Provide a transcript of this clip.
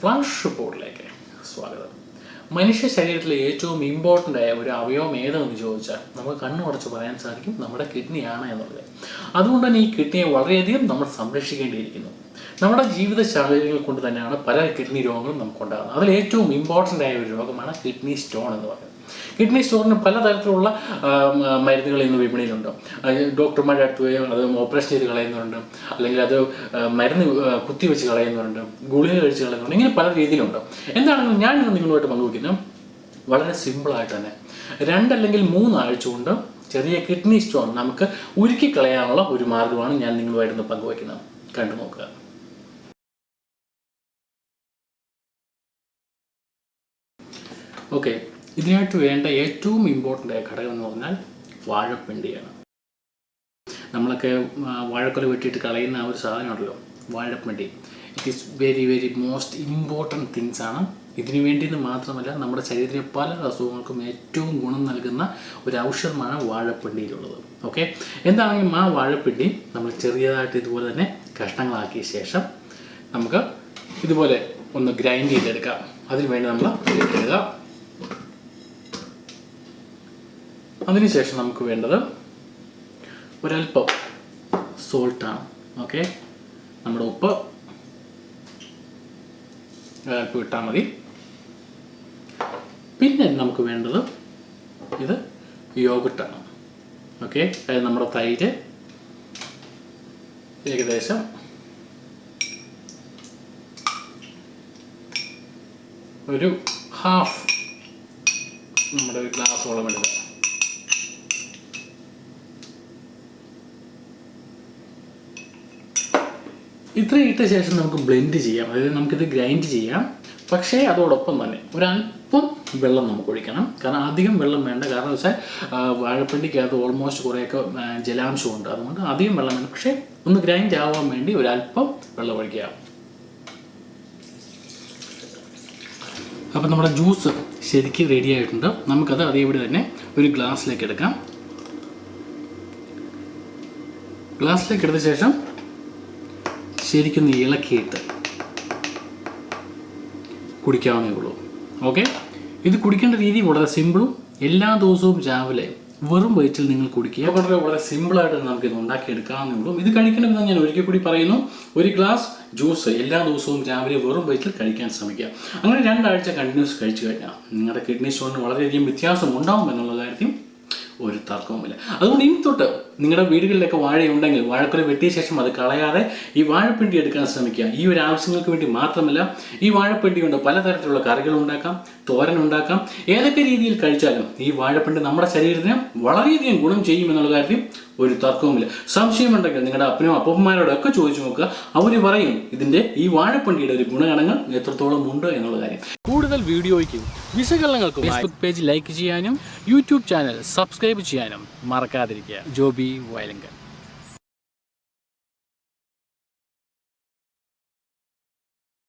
Flush ബോർഡിലേക്ക് സ്വാഗതം. മനുഷ്യ ശരീരത്തിലെ ഏറ്റവും ഇമ്പോർട്ടന്റ് ആയ ഒരു അവയവം ഏതെന്ന് ചോദിച്ചാൽ നമുക്ക് കണ്ണുടച്ച് പറയാൻ സാധിക്കും നമ്മുടെ കിഡ്നിയാണ് എന്നുള്ളത്. അതുകൊണ്ട് തന്നെ ഈ കിഡ്നിയെ വളരെയധികം നമ്മൾ സംരക്ഷിക്കേണ്ടിയിരിക്കുന്നു. നമ്മുടെ ജീവിത സാഹചര്യങ്ങൾ കൊണ്ട് തന്നെയാണ് പല കിഡ്നി രോഗങ്ങളും നമുക്കുണ്ടാകുന്നത്. അതിൽ ഏറ്റവും ഇമ്പോർട്ടന്റ് ആയ ഒരു രോഗമാണ് കിഡ്നി സ്റ്റോൺ എന്ന് പറയുന്നത്. കിഡ്നി സ്റ്റോണിന് പലതരത്തിലുള്ള മരുന്നുകൾ ഇന്ന് വിപണിയിലുണ്ട്. ഡോക്ടർമാരുടെ അടുത്ത് പോയി അത് ഓപ്പറേഷൻ ചെയ്ത് കളയുന്നുണ്ട് അല്ലെങ്കിൽ അത് മരുന്ന് കുത്തിവെച്ച് കളയുന്നുണ്ട് ഗുളിക കഴിച്ച് കളയുന്നുണ്ട് ഇങ്ങനെ പല രീതിയിലുണ്ട്. എന്താണെങ്കിലും ഞാൻ ഇന്ന് നിങ്ങളുമായിട്ട് പങ്കുവയ്ക്കുന്നത് വളരെ സിമ്പിളായിട്ട് തന്നെ. രണ്ടല്ലെങ്കിൽ മൂന്നാഴ്ച കൊണ്ട് ചെറിയ കിഡ്നി സ്റ്റോൺ നമുക്ക് ഉരുക്കി കളയാനുള്ള ഒരു മാർഗമാണ് ഞാൻ നിങ്ങളുമായിട്ട് ഇന്ന് പങ്കുവയ്ക്കുന്നത്. കണ്ടു നോക്കുക. ഓക്കെ. ഇതിനായിട്ട് വേണ്ട ഏറ്റവും ഇമ്പോർട്ടന്റ് ആയ ഘടകം എന്ന് പറഞ്ഞാൽ വാഴപ്പിണ്ടിയാണ്. നമ്മളൊക്കെ വാഴക്കൊല വെട്ടിയിട്ട് കളയുന്ന ആ ഒരു സാധനമുണ്ടല്ലോ വാഴപ്പിണ്ടി. It is very very most important things ആണ്. ഇതിനു വേണ്ടിയെന്ന് മാത്രമല്ല നമ്മുടെ ശരീരത്തിലെ പല അസുഖങ്ങൾക്കും ഏറ്റവും ഗുണം നൽകുന്ന ഒരു ഔഷധമാണ് വാഴപ്പിണ്ടിയിലുള്ളത്. ഓക്കെ എന്താണെങ്കിലും ആ വാഴപ്പിണ്ടി നമ്മൾ ചെറിയതായിട്ട് ഇതുപോലെ തന്നെ കഷ്ണങ്ങളാക്കിയ ശേഷം നമുക്ക് ഇതുപോലെ ഒന്ന് ഗ്രൈൻഡ് ചെയ്തെടുക്കാം. അതിന് വേണ്ടി നമ്മൾ ഇടുക അതിനുശേഷം നമുക്ക് വേണ്ടത് ഒരല്പം സോൾട്ടാണ്. ഓക്കെ നമ്മുടെ ഉപ്പ് ഒരല്പം ഇട്ടാൽ മതി. പിന്നെ നമുക്ക് വേണ്ടത് ഇത് യോഗട്ടാണ്. ഓക്കെ അതായത് നമ്മുടെ തൈര് ഏകദേശം ഒരു ഹാഫ് നമ്മുടെ ഒരു ഗ്ലാസോളം എടുക്കുക ഇത്രയും ഇട്ട ശേഷം നമുക്ക് ബ്ലെൻഡ് ചെയ്യാം. അതായത് നമുക്കിത് ഗ്രൈൻഡ് ചെയ്യാം. പക്ഷേ അതോടൊപ്പം തന്നെ ഒരല്പം വെള്ളം നമുക്ക് ഒഴിക്കണം. കാരണം അധികം വെള്ളം വേണ്ട. കാരണം വെച്ചാൽ വാഴപ്പിണ്ടിക്കകത്ത് ഓൾമോസ്റ്റ് കുറേയൊക്കെ ജലാംശം ജലാംശമുണ്ട്. അതുകൊണ്ട് അധികം വെള്ളം വേണം പക്ഷേ ഒന്ന് ഗ്രൈൻഡ് ആവാൻ വേണ്ടി ഒരല്പം വെള്ളം ഒഴിക്കുക. അപ്പോൾ നമ്മുടെ ജ്യൂസ് ശരിക്ക് റെഡി ആയിട്ടുണ്ട്. നമുക്കത് അതേപടി തന്നെ ഒരു ഗ്ലാസ്സിലേക്ക് എടുക്കാം. ഗ്ലാസ്സിലേക്ക് എടുത്ത ശേഷം ശരിക്കും ഇളക്കിയിട്ട് കുടിക്കാവുന്നേ ഉള്ളൂ. ഓക്കെ ഇത് കുടിക്കേണ്ട രീതി വളരെ സിമ്പിളും എല്ലാ ദിവസവും രാവിലെ വെറും വയറ്റിൽ നിങ്ങൾ കുടിക്കുക. വളരെ വളരെ സിമ്പിളായിട്ട് നമുക്ക് ഇത് ഉണ്ടാക്കിയെടുക്കാവുന്നേ ഉള്ളൂ. ഇത് കഴിക്കണമെന്ന് ഞാൻ ഒരിക്കൽ കൂടി പറയുന്നു. ഒരു ഗ്ലാസ് ജ്യൂസ് എല്ലാ ദിവസവും രാവിലെ വെറും വയറ്റിൽ കഴിക്കാൻ ശ്രമിക്കുക. അങ്ങനെ രണ്ടാഴ്ച കണ്ടിന്യൂസ് കഴിച്ചു കഴിഞ്ഞാൽ നിങ്ങളുടെ കിഡ്നി സ്റ്റോണിന് വളരെയധികം വ്യത്യാസം ഉണ്ടാവും എന്നുള്ള കാര്യത്തിൽ ഒരു തർക്കവുമില്ല അതുകൊണ്ട് ഇനി തൊട്ട് നിങ്ങളുടെ വീടുകളിലൊക്കെ വാഴയുണ്ടെങ്കിൽ വാഴക്കുല വെട്ടിയ ശേഷം അത് കളയാതെ ഈ വാഴപ്പിണ്ടി എടുക്കാൻ ശ്രമിക്കുക. ഈ ഒരു ആവശ്യങ്ങൾക്ക് വേണ്ടി മാത്രമല്ല ഈ വാഴപ്പിണ്ടി കൊണ്ട് പലതരത്തിലുള്ള കറികൾ ഉണ്ടാക്കാം തോരൻ ഉണ്ടാക്കാം. ഏതൊക്കെ രീതിയിൽ കഴിച്ചാലും ഈ വാഴപ്പിണ്ടി നമ്മുടെ ശരീരത്തിന് വളരെയധികം ഗുണം ചെയ്യും എന്നുള്ള കാര്യത്തിൽ ഒരു തർക്കവുമില്ല സംശയമുണ്ടെങ്കിൽ നിങ്ങളുടെ അപ്പനും അപ്പന്മാരോടും ഒക്കെ ചോദിച്ചു നോക്കുക അവർ പറയും ഇതിന്റെ ഈ വാഴപ്പണ്ടിയുടെ ഒരു ഗുണഗണങ്ങൾ എത്രത്തോളം ഉണ്ട് എന്നുള്ള കാര്യം. കൂടുതൽ വീഡിയോയ്ക്ക് വിശകലനങ്ങൾക്കും ഫേസ്ബുക്ക് പേജ് ലൈക്ക് ചെയ്യാനും യൂട്യൂബ് ചാനൽ സബ്സ്ക്രൈബ് ചെയ്യാനും മറക്കാതിരിക്കുക. ജോബി വയലങ്കൻ.